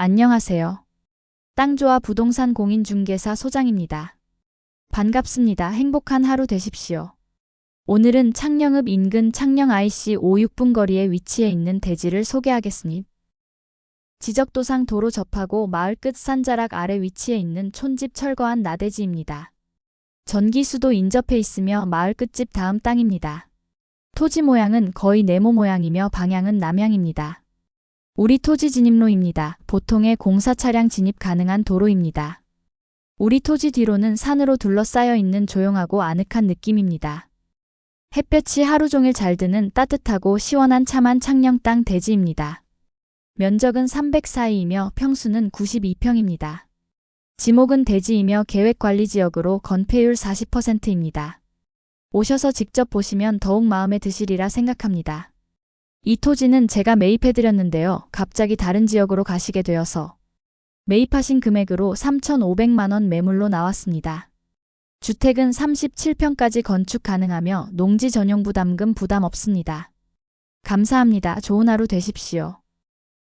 안녕하세요. 땅조합 부동산 공인중개사 소장입니다. 반갑습니다. 행복한 하루 되십시오. 오늘은 창녕읍 인근 창녕 IC 5-6분 거리에 위치해 있는 대지를 소개하겠습니다. 지적도상 도로 접하고 마을 끝 산자락 아래 위치해 있는 촌집 철거한 나대지입니다. 전기수도 인접해 있으며 마을 끝집 다음 땅입니다. 토지 모양은 거의 네모 모양이며 방향은 남향입니다. 우리 토지 진입로입니다. 보통의 공사 차량 진입 가능한 도로입니다. 우리 토지 뒤로는 산으로 둘러싸여 있는 조용하고 아늑한 느낌입니다. 햇볕이 하루 종일 잘 드는 따뜻하고 시원한 참한 창녕 땅 대지입니다. 면적은 304이며 평수는 92평입니다. 지목은 대지이며 계획관리지역으로 건폐율 40%입니다. 오셔서 직접 보시면 더욱 마음에 드시리라 생각합니다. 이 토지는 제가 매입해드렸는데요. 갑자기 다른 지역으로 가시게 되어서 매입하신 금액으로 3,500만원 매물로 나왔습니다. 주택은 37평까지 건축 가능하며 농지 전용 부담금 부담 없습니다. 감사합니다. 좋은 하루 되십시오.